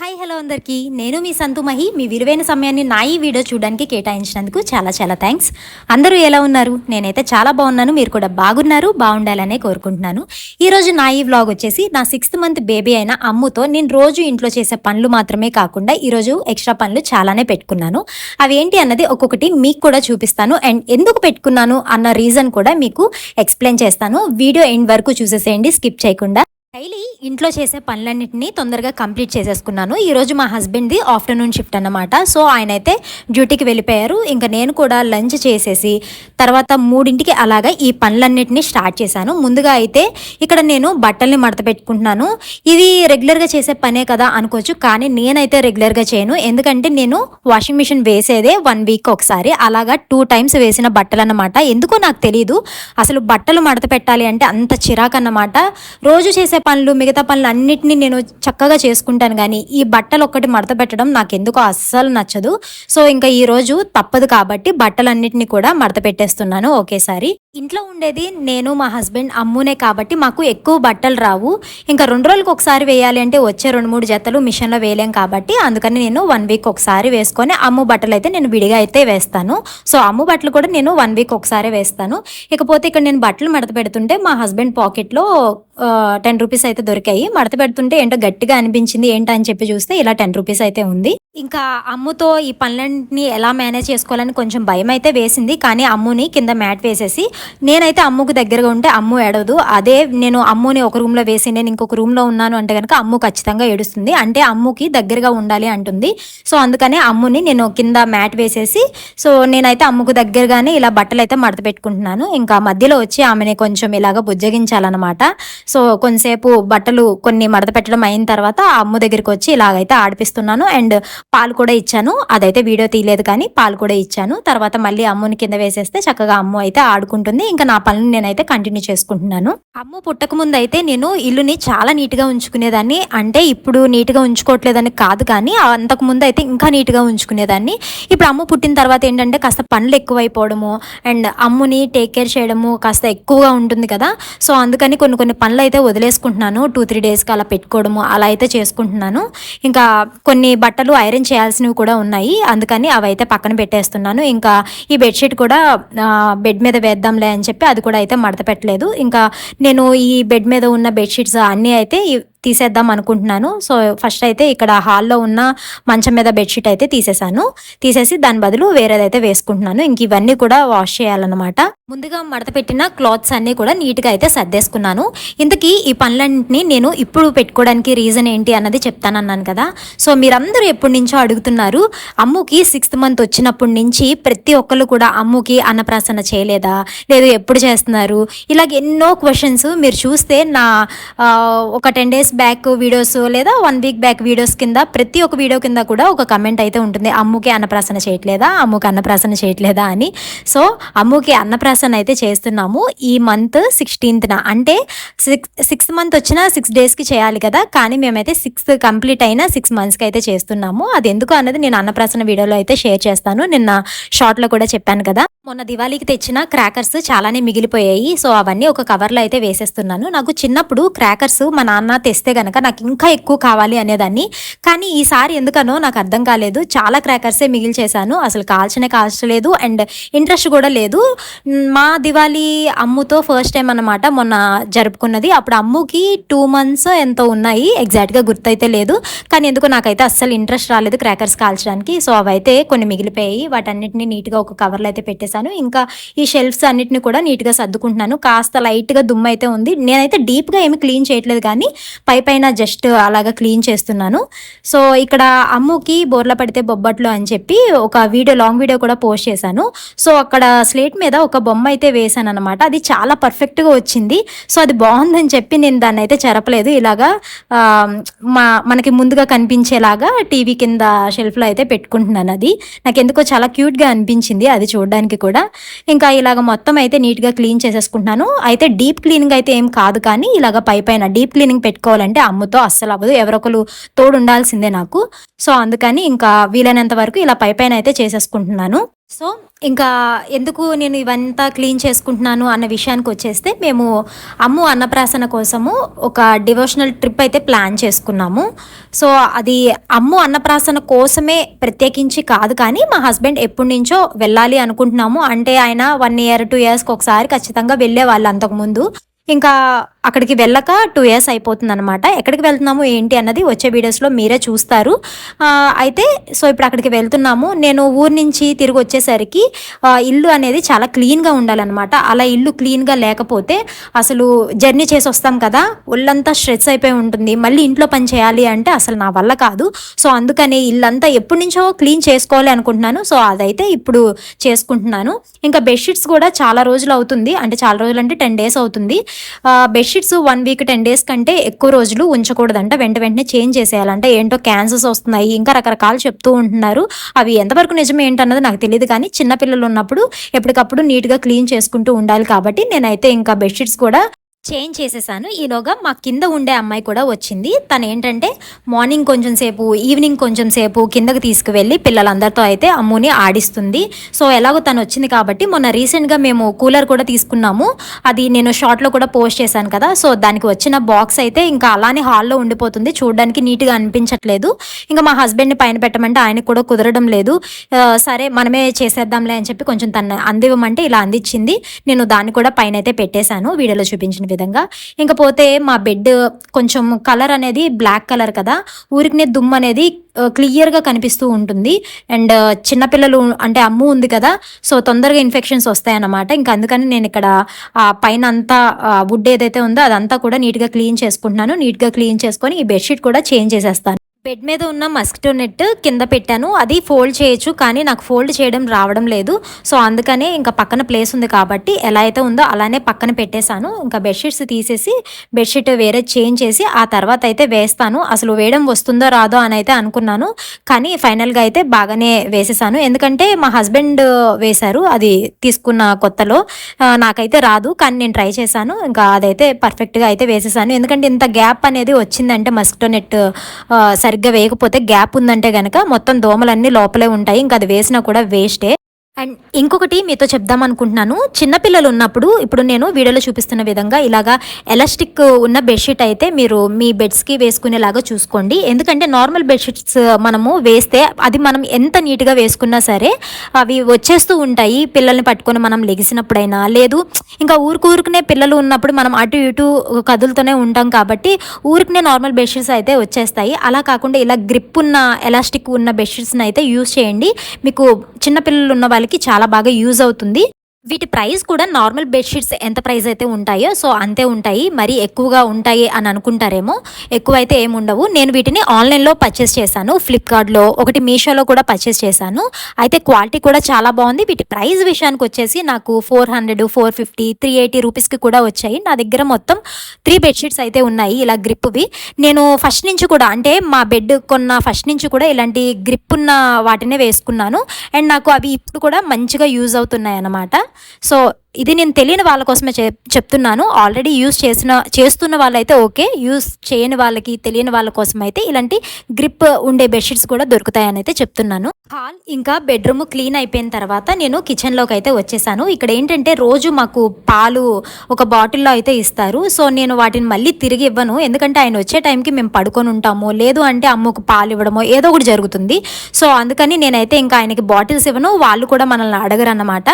Hi hello అందరికీ. నేను మీ సంతుమహి మీ విలువైన సమయాన్ని నా ఈ వీడియో చూడడానికి కేటాయించినందుకు చాలా చాలా థ్యాంక్స్ అందరూ ఎలా ఉన్నారు? నేనైతే చాలా బాగున్నాను. మీరు కూడా బాగున్నారు బాగుండాలనే కోరుకుంటున్నాను. ఈరోజు నా ఈ వ్లాగ్ వచ్చేసి నా సిక్స్త్ మంత్ బేబీ అయిన అమ్ముతో నేను రోజు ఇంట్లో చేసే పనులు మాత్రమే కాకుండా ఈరోజు ఎక్స్ట్రా పనులు చాలానే పెట్టుకున్నాను. అవి ఏంటి అన్నది ఒక్కొక్కటి మీకు కూడా చూపిస్తాను. అండ్ ఎందుకు పెట్టుకున్నాను అన్న రీజన్ కూడా మీకు ఎక్స్ప్లెయిన్ చేస్తాను. వీడియో ఎండ్ వరకు చూసేసేయండి స్కిప్ చేయకుండా. డైలీ ఇంట్లో చేసే పనులన్నింటినీ తొందరగా కంప్లీట్ చేసేసుకున్నాను. ఈరోజు మా హస్బెండ్ది ఆఫ్టర్నూన్ షిఫ్ట్ అన్నమాట. సో ఆయన అయితే డ్యూటీకి వెళ్ళిపోయారు. ఇంకా నేను కూడా లంచ్ చేసేసి తర్వాత మూడింటికి అలాగా ఈ పనులన్నింటినీ స్టార్ట్ చేశాను. ముందుగా అయితే ఇక్కడ నేను బట్టల్ని మడత పెట్టుకుంటున్నాను. ఇది రెగ్యులర్గా చేసే పనే కదా అనుకోవచ్చు కానీ నేనైతే రెగ్యులర్గా చేయను. ఎందుకంటే నేను వాషింగ్ మిషన్ వేసేదే వన్ వీక్ ఒకసారి. అలాగా టూ టైమ్స్ వేసిన బట్టలు అన్నమాట ఎందుకో నాకు తెలియదు అసలు బట్టలు మడత పెట్టాలి అంటే అంత చిరాకు అన్నమాట రోజు చేసే పనులు మిగతా పనులు అన్నిటినీ నేను చక్కగా చేసుకుంటాను కానీ ఈ బట్టలు ఒక్కటి మడత పెట్టడం నాకు ఎందుకో అస్సలు నచ్చదు. సో ఇంకా ఈరోజు తప్పదు కాబట్టి బట్టలన్నిటిని కూడా మడత పెట్టేస్తున్నాను ఒకేసారి. ఇంట్లో ఉండేది నేను మా హస్బెండ్ అమ్మునే కాబట్టి మాకు ఎక్కువ బట్టలు రావు. ఇంకా రెండు రోజులకు ఒకసారి వేయాలి అంటే వచ్చే రెండు మూడు జతలు మిషన్లో వేయలేం కాబట్టి అందుకని నేను వన్ వీక్ ఒకసారి వేసుకొని అమ్ము బట్టలు అయితే నేను విడిగా అయితే వేస్తాను. సో అమ్ము బట్టలు కూడా నేను వన్ వీక్ ఒకసారి వేస్తాను. ఇకపోతే ఇక్కడ నేను బట్టలు మడత పెడుతుంటే మా హస్బెండ్ పాకెట్లో టెన్ రూపీస్ అయితే దొరికాయి. మడత పెడుతుంటే ఏంటో గట్టిగా అనిపించింది ఏంటని అని చెప్పి చూస్తే ఇలా టెన్ రూపీస్ అయితే ఉంది. ఇంకా అమ్ముతో ఈ పనులన్నీ ఎలా మేనేజ్ చేసుకోవాలని కొంచెం భయం అయితే వేసింది కానీ అమ్ముని కింద మ్యాట్ వేసేసి నేనైతే అమ్ముకు దగ్గరగా ఉంటే అమ్ము ఏడవదు. అదే నేను అమ్ముని ఒక రూమ్లో వేసి నేను ఇంకొక రూమ్లో ఉన్నాను అంటే కనుక అమ్ము ఖచ్చితంగా ఏడుస్తుంది. అంటే అమ్ముకి దగ్గరగా ఉండాలి అంటుంది. సో అందుకనే అమ్ముని నేను కింద మ్యాట్ వేసేసి సో నేనైతే అమ్ముకు దగ్గరగానే ఇలా బట్టలు అయితే మడత పెట్టుకుంటున్నాను. ఇంకా మధ్యలో వచ్చి ఆమెని కొంచెం ఇలాగ బుజ్జగించాలన్నమాట. సో కొంతసేపు బట్టలు కొన్ని మడత పెట్టడం అయిన తర్వాత అమ్ము దగ్గరికి వచ్చి ఇలాగైతే ఆడిపిస్తున్నాను. అండ్ పాలు కూడా ఇచ్చాను. అదైతే వీడియో తీయలేదు కానీ పాలు కూడా ఇచ్చాను. తర్వాత మళ్ళీ అమ్ముని కింద వేసేస్తే చక్కగా అమ్ము అయితే ఆడుకుంటుంది. ఇంకా నా పనులు నేనైతే కంటిన్యూ చేసుకుంటున్నాను. అమ్ము పుట్టక ముందు అయితే నేను ఇల్లుని చాలా నీట్గా ఉంచుకునేదాన్ని. అంటే ఇప్పుడు నీట్గా ఉంచుకోవట్లేదని కాదు కానీ అంతకు ముందు అయితే ఇంకా నీట్గా ఉంచుకునేదాన్ని. ఇప్పుడు అమ్ము పుట్టిన తర్వాత ఏంటంటే కాస్త పనులు ఎక్కువైపోవడము అండ్ అమ్ముని టేక్ కేర్ చేయడము కాస్త ఎక్కువగా ఉంటుంది కదా. సో అందుకని కొన్ని కొన్ని పనులు అయితే వదిలేసుకుంటున్నాను. టూ త్రీ డేస్కి అలా పెట్టుకోవడము అలా అయితే చేసుకుంటున్నాను. ఇంకా కొన్ని బట్టలు ఐరన్ చేయాల్సినవి కూడా ఉన్నాయి. అందుకని అవి అయితే పక్కన పెట్టేస్తున్నాను. ఇంకా ఈ బెడ్షీట్ కూడా బెడ్ మీద వేద్దాంలే అని చెప్పి అది కూడా అయితే మడత పెట్టలేదు. ఇంకా నేను ఈ బెడ్ మీద ఉన్న బెడ్షీట్స్ అన్నీ అయితే తీసేద్దాం అనుకుంటున్నాను. సో ఫస్ట్ అయితే ఇక్కడ హాల్లో ఉన్న మంచం మీద బెడ్షీట్ అయితే తీసేసాను. తీసేసి దాని బదులు వేరేదైతే వేసుకుంటున్నాను. ఇంక ఇవన్నీ కూడా వాష్ చేయాలన్నమాట. ముందుగా మడత పెట్టిన క్లాత్స్ అన్నీ కూడా నీట్గా అయితే సర్దేసుకున్నాను. ఇంతకీ ఈ పనులన్నింటినీ నేను ఇప్పుడు పెట్టుకోవడానికి రీజన్ ఏంటి అన్నది చెప్తానన్నాను కదా. సో మీరందరూ ఎప్పటి నుంచో అడుగుతున్నారు అమ్ముకి సిక్స్త్ మంత్ వచ్చినప్పటి నుంచి ప్రతి ఒక్కళ్ళు కూడా అమ్ముకి అన్నప్రాసన చేయలేదా? లేదు ఎప్పుడు చేస్తున్నారు? ఇలాగ ఎన్నో క్వశ్చన్స్ మీరు చూస్తే నా ఒక టెన్ డేస్ బ్యాక్ వీడియోస్ లేదా వన్ వీక్ బ్యాక్ వీడియోస్ కింద ప్రతి ఒక్క వీడియో కింద కూడా ఒక కమెంట్ అయితే ఉంటుంది. అమ్ముకి అన్నప్రాసన చేయట్లేదా? అమ్ముకి అన్నప్రాసన చేయట్లేదా అని. సో అమ్ముకి అన్నప్రాసన అయితే చేస్తున్నాము. ఈ మంత్ సిక్స్టీన్త్న అంటే సిక్స్ సిక్స్త్ మంత్ వచ్చిన సిక్స్ డేస్కి చేయాలి కదా. కానీ మేమైతే సిక్స్త్ కంప్లీట్ అయిన సిక్స్ మంత్స్కి అయితే చేస్తున్నాము. అది ఎందుకు అన్నది నేను అన్నప్రాసన వీడియోలో అయితే షేర్ చేస్తాను. నిన్న షార్ట్లో కూడా చెప్పాను కదా. మొన్న దివాళీకి తెచ్చిన క్రాకర్స్ చాలానే మిగిలిపోయాయి. సో అవన్నీ ఒక కవర్లో అయితే వేసేస్తున్నాను. నాకు చిన్నప్పుడు క్రాకర్స్ మా నాన్న తెస్తే గనక నాకు ఇంకా ఎక్కువ కావాలి అనేదాన్ని. కానీ ఈసారి ఎందుకనో నాకు అర్థం కాలేదు. చాలా క్రాకర్సే మిగిల్చేశాను. అసలు కాల్చనే కాల్చలేదు. అండ్ ఇంట్రెస్ట్ కూడా లేదు. మా దివాళీ అమ్ముతో ఫస్ట్ టైం అనమాట మొన్న జరుపుకున్నది. అప్పుడు అమ్ముకి టూ మంత్స్ ఎంతో ఉన్నాయి. ఎగ్జాక్ట్గా గుర్తయితే లేదు. కానీ ఎందుకో నాకైతే అస్సలు ఇంట్రెస్ట్ రాలేదు క్రాకర్స్ కాల్చడానికి. సో అవైతే కొన్ని మిగిలిపోయాయి. వాటన్నిటిని నీట్గా ఒక కవర్లో అయితే పెట్టేసాను ఇంకా ఈ షెల్ఫ్స్ అన్నిటిని కూడా నీట్గా సర్దుకుంటున్నాను. కాస్త లైట్గా దుమ్ము అయితే ఉంది. నేనైతే డీప్గా ఏమి క్లీన్ చేయట్లేదు కానీ పై పైన జస్ట్ అలాగా క్లీన్ చేస్తున్నాను. సో ఇక్కడ అమ్ముకి బోర్ల పడితే బొబ్బట్లు అని చెప్పి ఒక వీడియో లాంగ్ వీడియో కూడా పోస్ట్ చేశాను. సో అక్కడ స్లేట్ మీద ఒక బొమ్మ అయితే వేశాను అనమాట అది చాలా పర్ఫెక్ట్గా వచ్చింది. సో అది బాగుందని చెప్పి నేను దాన్ని అయితే చెరపలేదు. ఇలాగా మా మనకి ముందుగా కనిపించేలాగా టీవీ కింద షెల్ఫ్లో అయితే పెట్టుకుంటున్నాను అది. నాకు ఎందుకో చాలా క్యూట్గా అనిపించింది అది చూడడానికి కూడా. ఇంకా ఇలాగ మొత్తం అయితే నీట్గా క్లీన్ చేసేసుకుంటున్నాను. అయితే డీప్ క్లీనింగ్ అయితే ఏం కాదు కానీ ఇలాగ పై పైన డీప్ క్లీనింగ్ పెట్టుకోవాలంటే అమ్ముతో అస్సలు అవ్వదు. ఎవరొకరు తోడు ఉండాల్సిందే నాకు. సో అందుకని ఇంకా వీలైనంత వరకు ఇలా పై పైన అయితే చేసేసుకుంటున్నాను. సో ఇంకా ఎందుకు నేను ఇవంతా క్లీన్ చేసుకుంటున్నాను అన్న విషయానికి వచ్చేస్తే మేము అమ్ము అన్నప్రాసన కోసము ఒక డివోషనల్ ట్రిప్ అయితే ప్లాన్ చేసుకున్నాము. సో అది అమ్ము అన్నప్రాసన కోసమే ప్రత్యేకించి కాదు కానీ మా హస్బెండ్ ఎప్పటి నుంచో వెళ్ళాలి అనుకుంటున్నాము. అంటే ఆయన వన్ ఇయర్ టూ ఇయర్స్కి ఒకసారి ఖచ్చితంగా వెళ్ళే వాళ్ళు అంతకుముందు ఇంకా అక్కడికి వెళ్ళక టూ ఇయర్స్ అయిపోతుంది అనమాట ఎక్కడికి వెళ్తున్నాము ఏంటి అన్నది వచ్చే వీడియోస్లో మీరే చూస్తారు. అయితే సో ఇప్పుడు అక్కడికి వెళ్తున్నాము. నేను ఊరు నుంచి తిరిగి వచ్చేసరికి ఇల్లు అనేది చాలా క్లీన్గా ఉండాలన్నమాట. అలా ఇల్లు క్లీన్గా లేకపోతే అసలు జర్నీ చేసి వస్తాం కదా. ఒళ్ళంతా స్ట్రెస్ అయిపోయి ఉంటుంది. మళ్ళీ ఇంట్లో పని చేయాలి అంటే అసలు నా వల్ల కాదు. సో అందుకని ఇల్లంతా ఎప్పటి నుంచో క్లీన్ చేసుకోవాలి అనుకుంటున్నాను. సో అదైతే ఇప్పుడు చేసుకుంటున్నాను. ఇంకా బెడ్షీట్స్ కూడా చాలా రోజులు అవుతుంది. అంటే చాలా రోజులు అంటే టెన్ డేస్ అవుతుంది. Bedsheet bedsheets one week ten days కంటే ఎక్కువ రోజులు ఉంచకూడదంట. వెంట వెంటనే చేంజ్ చేసేయాలంటే. ఏంటో క్యాన్సర్స్ వస్తున్నాయి. ఇంకా రకరకాలు చెప్తూ ఉంటున్నారు. అవి ఎంతవరకు నిజం ఏంటన్నది నాకు తెలియదు కానీ చిన్నపిల్లలు ఉన్నప్పుడు ఎప్పటికప్పుడు నీట్గా క్లీన్ చేసుకుంటూ ఉండాలి కాబట్టి నేనైతే ఇంకా బెడ్షీట్స్ కూడా చేంజ్ చేసేసాను. ఈలోగా మా కింద ఉండే అమ్మాయి కూడా వచ్చింది. తను ఏంటంటే మార్నింగ్ కొంచెం సేపు ఈవినింగ్ కొంచెం సేపు కిందకి తీసుకువెళ్ళి పిల్లలందరితో అయితే అమ్ముని ఆడిస్తుంది. సో ఎలాగో తను వచ్చింది కాబట్టి మొన్న రీసెంట్గా మేము కూలర్ కూడా తీసుకున్నాము. అది నేను షార్ట్లో కూడా పోస్ట్ చేశాను కదా సో దానికి వచ్చిన బాక్స్ అయితే ఇంకా అలానే హాల్లో ఉండిపోతుంది. చూడడానికి నీట్గా అనిపించట్లేదు. ఇంకా మా హస్బెండ్ని పైన పెట్టమంటే ఆయనకు కూడా కుదరడం లేదు. సరే మనమే చేసేద్దాంలే అని చెప్పి కొంచెం తను అందివ్వమంటే ఇలా అందించింది నేను దాన్ని కూడా పైన అయితే పెట్టేశాను. వీడియోలో చూపించిన విధంగా. ఇంకా పోతే మా బెడ్ కొంచెం కలర్ అనేది బ్లాక్ కలర్ కదా. ఊరికినే దుమ్ము అనేది క్లియర్గా కనిపిస్తూ ఉంటుంది. అండ్ చిన్నపిల్లలు అంటే అమ్ము ఉంది కదా. సో తొందరగా ఇన్ఫెక్షన్స్ వస్తాయన్నమాట. ఇంకా అందుకని నేను ఇక్కడ ఆ పైన అంతా వుడ్ ఏదైతే ఉందో అదంతా కూడా నీట్గా క్లీన్ చేసుకుంటున్నాను. నీట్గా క్లీన్ చేసుకొని ఈ బెడ్షీట్ కూడా చేంజ్ చేసేస్తాను. బెడ్ మీద ఉన్న మస్కిటో నెట్ కింద పెట్టాను. అది ఫోల్డ్ చేయొచ్చు కానీ నాకు ఫోల్డ్ చేయడం రావడం లేదు. సో అందుకనే ఇంకా పక్కన ప్లేస్ ఉంది కాబట్టి ఎలా అయితే ఉందో అలానే పక్కన పెట్టేశాను. ఇంకా బెడ్షీట్స్ తీసేసి బెడ్షీట్ వేరే చేంజ్ చేసి ఆ తర్వాత అయితే వేస్తాను. అసలు వేయడం వస్తుందో రాదో అని అయితే అనుకున్నాను. కానీ ఫైనల్గా అయితే బాగానే వేసేసాను. ఎందుకంటే మా హస్బెండ్ వేశారు అది తీసుకున్న కొత్తలో. నాకైతే రాదు కానీ నేను ట్రై చేశాను. ఇంకా అదైతే పర్ఫెక్ట్గా అయితే వేసేసాను. ఎందుకంటే ఇంత గ్యాప్ అనేది వచ్చిందంటే మస్కిటో నెట్ సరి సరిగ్గా వేయకపోతే గ్యాప్ ఉందంటే గనక మొత్తం దోమలన్నీ లోపలే ఉంటాయి. ఇంకా అది వేసినా కూడా వేస్టే అండ్ ఇంకొకటి మీతో చెప్దాం అనుకుంటున్నాను. చిన్నపిల్లలు ఉన్నప్పుడు ఇప్పుడు నేను వీడియోలో చూపిస్తున్న విధంగా ఇలాగా ఎలాస్టిక్ ఉన్న బెడ్షీట్ అయితే మీరు మీ బెడ్స్కి వేసుకునేలాగా చూసుకోండి. ఎందుకంటే నార్మల్ బెడ్షీట్స్ మనము వేస్తే అది మనం ఎంత నీట్గా వేసుకున్నా సరే అవి వచ్చేస్తూ ఉంటాయి. పిల్లల్ని పట్టుకొని మనం లెగిసినప్పుడైనా లేదు ఇంకా ఊరుకూరుకునే పిల్లలు ఉన్నప్పుడు మనం అటు ఇటు కదులుతూనే ఉంటాం కాబట్టి ఊరికనే నార్మల్ బెడ్షీట్స్ అయితే వచ్చేస్తాయి. అలా కాకుండా ఇలా గ్రిప్ ఉన్న ఎలాస్టిక్ ఉన్న బెడ్షీట్స్ని అయితే యూస్ చేయండి. మీకు చిన్నపిల్లలు ఉన్న వాళ్ళకి చాలా బాగా యూజ్ అవుతుంది. వీటి ప్రైస్ కూడా నార్మల్ బెడ్షీట్స్ ఎంత ప్రైస్ అయితే ఉంటాయో సో అంతే ఉంటాయి. మరి ఎక్కువగా ఉంటాయి అని అనుకుంటారేమో ఎక్కువ అయితే ఏమి ఉండవు. నేను వీటిని ఆన్లైన్లో పర్చేస్ చేశాను. ఫ్లిప్కార్ట్లో ఒకటి మీషోలో కూడా పర్చేస్ చేశాను. అయితే క్వాలిటీ కూడా చాలా బాగుంది. వీటి ప్రైస్ విషయానికి వచ్చేసి నాకు four hundred four fifty three eighty రూపీస్కి కూడా వచ్చాయి. నా దగ్గర మొత్తం త్రీ బెడ్షీట్స్ అయితే ఉన్నాయి ఇలా గ్రిప్వి. నేను ఫస్ట్ నుంచి కూడా అంటే మా బెడ్ కొన్న ఫస్ట్ నుంచి కూడా ఇలాంటి గ్రిప్ ఉన్న వాటినే వేసుకున్నాను. అండ్ నాకు అవి ఇప్పుడు కూడా మంచిగా యూజ్ అవుతున్నాయి అన్నమాట సో ఇది నేను తెలియని వాళ్ళ కోసమే చెప్ చెప్తున్నాను. ఆల్రెడీ యూస్ చేసిన చేస్తున్న వాళ్ళైతే ఓకే. యూస్ చేయని వాళ్ళకి తెలియని వాళ్ళ కోసం అయితే ఇలాంటి గ్రిప్ ఉండే బెడ్షీట్స్ కూడా దొరుకుతాయని అయితే చెప్తున్నాను. హాల్ ఇంకా బెడ్రూమ్ క్లీన్ అయిపోయిన తర్వాత నేను కిచెన్లోకి అయితే వచ్చేసాను. ఇక్కడ ఏంటంటే రోజు మాకు పాలు ఒక బాటిల్లో అయితే ఇస్తారు. సో నేను వాటిని మళ్ళీ తిరిగి ఇవ్వను. ఎందుకంటే ఆయన వచ్చే టైంకి మేము పడుకొని ఉంటాము. లేదు అంటే అమ్మకు పాలు ఇవ్వడమో ఏదో ఒకటి జరుగుతుంది. సో అందుకని నేనైతే ఇంకా ఆయనకి బాటిల్స్ ఇవ్వను. వాళ్ళు కూడా మనల్ని అడగరు అన్నమాట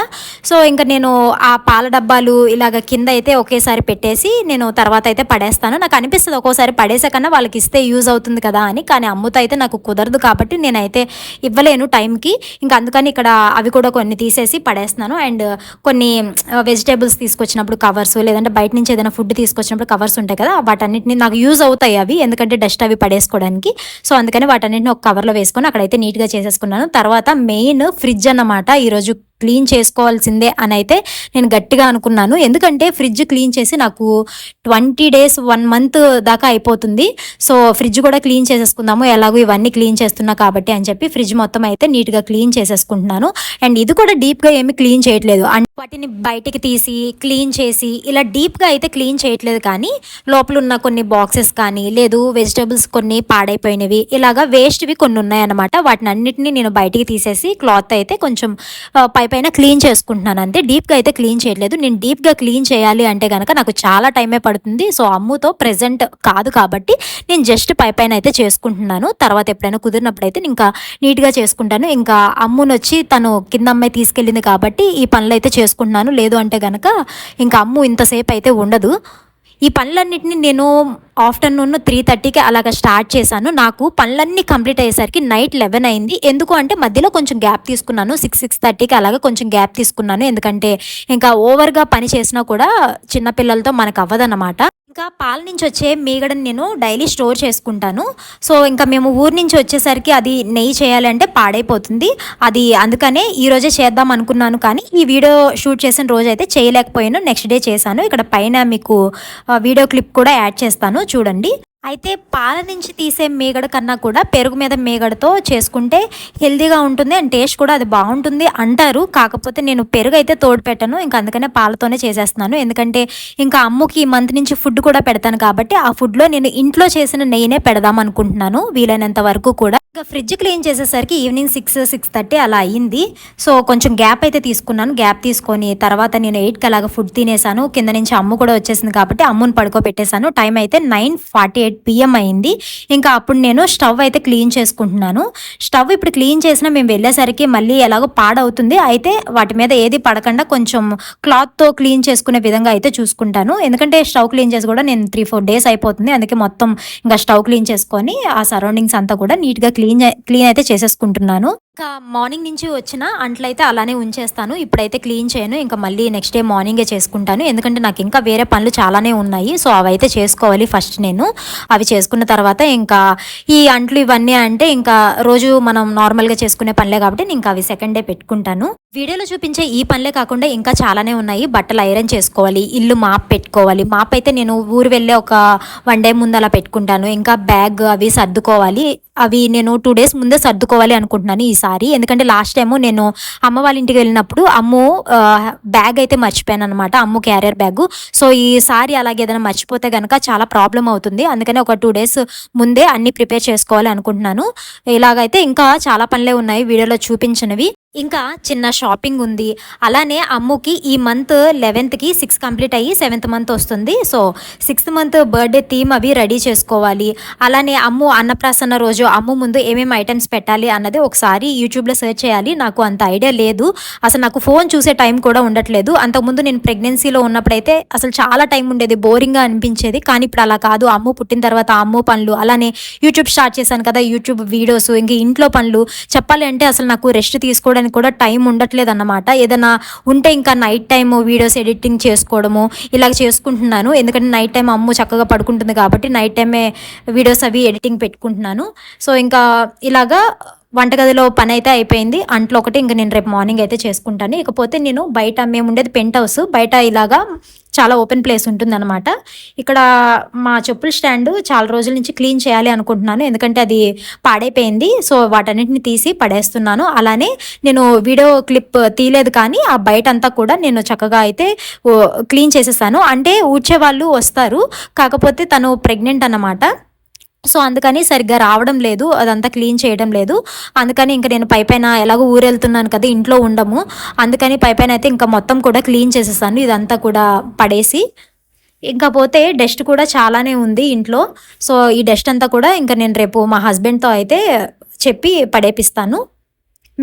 సో ఇంకా నేను ఆ ఆ పాల డబ్బాలు ఇలాగ కింద అయితే ఒకేసారి పెట్టేసి నేను తర్వాత అయితే పడేస్తాను. నాకు అనిపిస్తుంది ఒక్కోసారి పడేసే కన్నా వాళ్ళకి ఇస్తే యూజ్ అవుతుంది కదా అని కానీ అమ్ముతా అయితే నాకు కుదరదు కాబట్టి నేనైతే ఇవ్వలేను టైంకి. ఇంకా అందుకని ఇక్కడ అవి కూడా కొన్ని తీసేసి పడేస్తున్నాను. అండ్ కొన్ని వెజిటేబుల్స్ తీసుకొచ్చినప్పుడు కవర్స్ లేదంటే బయట నుంచి ఏదైనా ఫుడ్ తీసుకొచ్చినప్పుడు కవర్స్ ఉంటాయి కదా వాటన్నిటిని నాకు యూజ్ అవుతాయి అవి ఎందుకంటే డస్ట్ అవి పడేసుకోవడానికి. సో అందుకని వాటన్నిటిని ఒక కవర్లో వేసుకొని అక్కడైతే నీట్గా చేసేసుకున్నాను. తర్వాత మెయిన్ ఫ్రిడ్జ్ అన్నమాట ఈరోజు క్లీన్ చేసుకోవాల్సిందే అని అయితే నేను గట్టిగా అనుకున్నాను. ఎందుకంటే ఫ్రిడ్జ్ క్లీన్ చేసి నాకు ట్వంటీ డేస్ వన్ మంత్ దాకా అయిపోతుంది. సో ఫ్రిడ్జ్ కూడా క్లీన్ చేసేసుకుందాము. ఎలాగో ఇవన్నీ క్లీన్ చేస్తున్నా కాబట్టి అని చెప్పి ఫ్రిడ్జ్ మొత్తం అయితే నీట్గా క్లీన్ చేసేసుకుంటున్నాను. అండ్ ఇది కూడా డీప్గా ఏమి క్లీన్ చేయట్లేదు. వాటిని బయటికి తీసి క్లీన్ చేసి ఇలా డీప్గా అయితే క్లీన్ చేయట్లేదు కానీ లోపల ఉన్న కొన్ని బాక్సెస్ కానీ లేదు వెజిటేబుల్స్ కొన్ని పాడైపోయినవి ఇలాగా వేస్ట్వి కొన్ని ఉన్నాయన్నమాట. వాటిని అన్నిటిని నేను బయటికి తీసేసి క్లాత్ అయితే కొంచెం పై పైన క్లీన్ చేసుకుంటున్నాను అంతే. డీప్గా అయితే క్లీన్ చేయట్లేదు. నేను డీప్గా క్లీన్ చేయాలి అంటే కనుక నాకు చాలా టైమే పడుతుంది. సో అమ్ముతో ప్రజెంట్ కాదు కాబట్టి నేను జస్ట్ పై పైన అయితే చేసుకుంటున్నాను. తర్వాత ఎప్పుడైనా కుదిరినప్పుడు అయితే ఇంకా నీట్గా చేసుకుంటాను. ఇంకా అమ్మునొచ్చి తను కింద అమ్మాయి తీసుకెళ్ళింది కాబట్టి ఈ పనులు అయితే చేసుకుంటున్నాను. లేదు అంటే కనుక ఇంకా అమ్ము ఇంతసేపు అయితే ఉండదు. ఈ పనులన్నింటినీ నేను ఆఫ్టర్నూన్ త్రీ థర్టీకి అలాగ స్టార్ట్ చేశాను. నాకు పనులన్నీ కంప్లీట్ అయ్యేసరికి నైట్ లెవెన్ అయింది. ఎందుకు అంటే మధ్యలో కొంచెం గ్యాప్ తీసుకున్నాను. సిక్స్ సిక్స్ థర్టీకి అలాగ కొంచెం గ్యాప్ తీసుకున్నాను. ఎందుకంటే ఇంకా ఓవర్గా పని చేసినా కూడా చిన్నపిల్లలతో మనకు అవ్వదన్నమాట. ఇంకా పాల నుంచి వచ్చే మీగడని నేను డైలీ స్టోర్ చేసుకుంటాను. సో ఇంకా మేము ఊరి నుంచి వచ్చేసరికి అది నెయ్యి చేయాలంటే పాడైపోతుంది. అది అందుకనే ఈరోజే చేద్దాం అనుకున్నాను కానీ ఈ వీడియో షూట్ చేసిన రోజు అయితే చేయలేకపోయాను. నెక్స్ట్ డే చేశాను. ఇక్కడ పైన మీకు వీడియో క్లిప్ కూడా యాడ్ చేస్తాను. చూడండి. అయితే పాల నుంచి తీసే మేగడ కన్నా కూడా పెరుగు మీద మేగడతో చేసుకుంటే హెల్తీగా ఉంటుంది అండ్ టేస్ట్ కూడా అది బాగుంటుంది అంటారు. కాకపోతే నేను పెరుగు అయితే తోడు పెట్టను. ఇంకా అందుకనే పాలతోనే చేసేస్తున్నాను. ఎందుకంటే ఇంకా అమ్ముకి ఈ మంత్ నుంచి ఫుడ్ కూడా పెడతాను కాబట్టి ఆ ఫుడ్లో నేను ఇంట్లో చేసిన నెయ్యినే పెడదాం అనుకుంటున్నాను. వీలైనంత వరకు కూడా. ఇంకా ఫ్రిడ్జ్ క్లీన్ చేసేసరికి ఈవినింగ్ సిక్స్ సిక్స్ థర్టీ అలా అయ్యింది సో కొంచెం గ్యాప్ అయితే తీసుకున్నాను. గ్యాప్ తీసుకొని తర్వాత నేను ఎయిట్కి అలాగ ఫుడ్ తినేసాను. కింద నుంచి అమ్ము కూడా వచ్చేసింది కాబట్టి అమ్ముని పడుకోబెట్టేశాను టైం అయితే నైన్ ఫార్టీ ఎయిట్ పిఎం అయింది. ఇంకా అప్పుడు నేను స్టవ్ అయితే క్లీన్ చేసుకుంటున్నాను. స్టవ్ ఇప్పుడు క్లీన్ చేసిన మేము వెళ్ళేసరికి మళ్ళీ ఎలాగో పాడవుతుంది. అయితే వాటి మీద ఏది పడకుండా కొంచెం క్లాత్తో క్లీన్ చేసుకునే విధంగా అయితే చూసుకుంటాను. ఎందుకంటే స్టవ్ క్లీన్ చేసి కూడా నేను త్రీ ఫోర్ డేస్ అయిపోతుంది. అందుకే మొత్తం ఇంకా స్టవ్ క్లీన్ చేసుకొని ఆ సరౌండింగ్స్ అంతా కూడా నీట్గా క్లీన్ క్లీన్ అయితే చేసేసుకుంటున్నాను. ఇంకా మార్నింగ్ నుంచి వచ్చిన అంట్లయితే అలానే ఉంచేస్తాను. ఇప్పుడైతే క్లీన్ చేయను. ఇంకా మళ్ళీ నెక్స్ట్ డే మార్నింగే చేసుకుంటాను. ఎందుకంటే నాకు ఇంకా వేరే పనులు చాలానే ఉన్నాయి. సో అవి అయితే చేసుకోవాలి ఫస్ట్ నేను. అవి చేసుకున్న తర్వాత ఇంకా ఈ అంట్లు ఇవన్నీ అంటే ఇంకా రోజు మనం నార్మల్గా చేసుకునే పనులే కాబట్టి నేను ఇంకా అవి సెకండ్ డే పెట్టుకుంటాను. వీడియోలో చూపించే ఈ పనులే కాకుండా ఇంకా చాలానే ఉన్నాయి. బట్టలు ఐరన్ చేసుకోవాలి. ఇల్లు మాప్ పెట్టుకోవాలి. మాప్ అయితే నేను ఊరు వెళ్ళే ఒక వన్ డే ముందు అలా పెట్టుకుంటాను. ఇంకా బ్యాగ్ అవి సర్దుకోవాలి. అవి నేను టూ డేస్ ముందే సర్దుకోవాలి అనుకుంటున్నాను ఈసారి. ఎందుకంటే లాస్ట్ టైము నేను అమ్మ వాళ్ళ ఇంటికి వెళ్ళినప్పుడు అమ్ము బ్యాగ్ అయితే మర్చిపోయాను అనమాట అమ్ము క్యారియర్ బ్యాగ్ సో ఈసారి అలాగే ఏదైనా మర్చిపోతే కనుక చాలా ప్రాబ్లం అవుతుంది. అందుకని ఒక టూ డేస్ ముందే అన్ని ప్రిపేర్ చేసుకోవాలి అనుకుంటున్నాను. ఇలాగైతే ఇంకా చాలా పనులే ఉన్నాయి వీడియోలో చూపించినవి. ఇంకా చిన్న షాపింగ్ ఉంది. అలానే అమ్ముకి ఈ మంత్ లెవెన్త్కి సిక్స్ కంప్లీట్ అయ్యి సెవెంత్ మంత్ వస్తుంది. So sixth month birthday theme అవి రెడీ చేసుకోవాలి. అలానే అమ్ము అన్నప్రాసన్న రోజు అమ్ము ముందు ఏమేమి ఐటమ్స్ పెట్టాలి అన్నది ఒకసారి యూట్యూబ్లో సెర్చ్ చేయాలి. నాకు అంత ఐడియా లేదు. అసలు నాకు ఫోన్ చూసే టైం కూడా ఉండట్లేదు. అంతకుముందు నేను ప్రెగ్నెన్సీలో ఉన్నప్పుడైతే అసలు చాలా టైం ఉండేది బోరింగ్గా అనిపించేది. కానీ ఇప్పుడు అలా కాదు. అమ్ము పుట్టిన తర్వాత అమ్ము పనులు అలానే యూట్యూబ్ స్టార్ట్ చేశాను కదా యూట్యూబ్ వీడియోస్ ఇంక ఇంట్లో పనులు చెప్పాలి అంటే అసలు నాకు రెస్ట్ తీసుకోవడం చేసుకోవడానికి కూడా టైం ఉండట్లేదు అన్నమాట ఏదైనా ఉంటే ఇంకా నైట్ టైం వీడియోస్ ఎడిటింగ్ చేసుకోవడము ఇలాగ చేసుకుంటున్నాను. ఎందుకంటే నైట్ టైం అమ్ము చక్కగా పడుకుంటుంది కాబట్టి నైట్ టైమే వీడియోస్ అవి ఎడిటింగ్ పెట్టుకుంటున్నాను. సో ఇంకా ఇలాగా వంటగదిలో పని అయితే అయిపోయింది. అంట్లో ఒకటి ఇంకా నేను రేపు మార్నింగ్ అయితే చేసుకుంటాను. ఇకపోతే నేను బయట మేము ఉండేది పెంట్ హౌస్ బయట ఇలాగా చాలా ఓపెన్ ప్లేస్ ఉంటుందన్నమాట. ఇక్కడ మా చెప్పుల స్టాండ్ చాలా రోజుల నుంచి క్లీన్ చేయాలి అనుకుంటున్నాను. ఎందుకంటే అది పాడైపోయింది. సో వాటన్నిటిని తీసి పడేస్తున్నాను. అలానే నేను వీడియో క్లిప్ తీయలేదు కానీ ఆ బయట అంతా కూడా నేను చక్కగా అయితే క్లీన్ చేసేసాను అంటే ఊడ్చే వాళ్ళు వస్తారు. కాకపోతే తను ప్రెగ్నెంట్ అన్నమాట. సో అందుకని సరిగ్గా రావడం లేదు అదంతా క్లీన్ చేయడం లేదు. అందుకని ఇంకా నేను పైపైన ఎలాగో ఊరెళ్తున్నాను కదా ఇంట్లో ఉండము. అందుకని పైపైన అయితే ఇంకా మొత్తం కూడా క్లీన్ చేసేసాను ఇదంతా కూడా పడేసి. ఇంకా పోతే డస్ట్ కూడా చాలానే ఉంది ఇంట్లో. సో ఈ డస్ట్ అంతా కూడా ఇంకా నేను రేపు మా హస్బెండ్తో అయితే చెప్పి పడేపిస్తాను.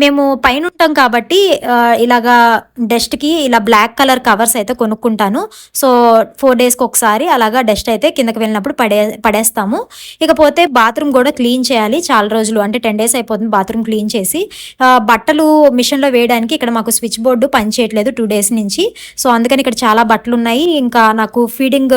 మేము పైన ఉంటాం కాబట్టి ఇలాగా డస్ట్కి ఇలా బ్లాక్ కలర్ కవర్స్ అయితే కొనుక్కుంటాను. సో ఫోర్ డేస్కి ఒకసారి అలాగా డస్ట్ అయితే కిందకి వెళ్ళినప్పుడు పడే పడేస్తాము. ఇకపోతే బాత్రూమ్ కూడా క్లీన్ చేయాలి చాలా రోజులు. అంటే టెన్ డేస్ అయిపోతుంది బాత్రూమ్ క్లీన్ చేసి. బట్టలు మిషన్లో వేయడానికి ఇక్కడ మాకు స్విచ్ బోర్డు పనిచేయట్లేదు టూ డేస్ నుంచి. సో అందుకని ఇక్కడ చాలా బట్టలు ఉన్నాయి. ఇంకా నాకు ఫీడింగ్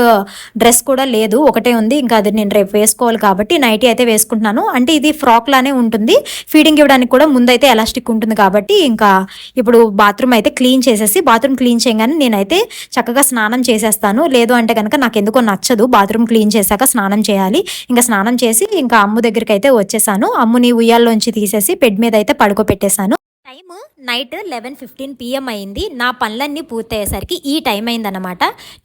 డ్రెస్ కూడా లేదు. ఒకటే ఉంది. ఇంకా అది నేను రేపు వేసుకోవాలి కాబట్టి నైటీ అయితే వేసుకుంటున్నాను. అంటే ఇది ఫ్రాక్ లానే ఉంటుంది. ఫీడింగ్ ఇవ్వడానికి కూడా ముందైతే ఎలా ఎలాస్టిక్ ఉంటుంది కాబట్టి ఇంకా ఇప్పుడు బాత్రూమ్ అయితే క్లీన్ చేసేసి బాత్రూమ్ క్లీన్ చేయగానే నేనైతే చక్కగా స్నానం చేసేస్తాను. లేదు అంటే కనుక నాకు ఎందుకో నచ్చదు. బాత్రూమ్ క్లీన్ చేశాక స్నానం చేయాలి. ఇంకా స్నానం చేసి ఇంకా అమ్ము దగ్గరికి అయితే వచ్చేసాను. అమ్ముని ఉయ్యాల్లోంచి తీసేసి బెడ్ మీద అయితే పడుకోబెట్టేశాను. Time night eleven fifteen PM అయింది. నా పనులన్నీ పూర్తయ్యేసరికి ఈ టైం అయిందనమాట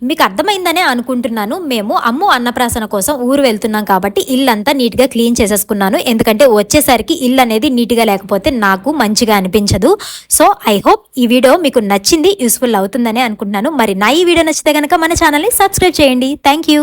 మీకు అర్థమైందనే అనుకుంటున్నాను. మేము అమ్ము అన్నప్రాసన కోసం ఊరు వెళ్తున్నాం కాబట్టి ఇల్లంతా నీట్గా క్లీన్ చేసేసుకున్నాను. ఎందుకంటే వచ్చేసరికి ఇల్లు అనేది నీట్గా లేకపోతే నాకు మంచిగా అనిపించదు. సో ఐ హోప్ ఈ వీడియో మీకు నచ్చింది యూస్ఫుల్ అవుతుందనే అనుకుంటున్నాను. మరి నా ఈ వీడియో నచ్చితే కనుక మన ఛానల్ని సబ్స్క్రైబ్ చేయండి. Thank you.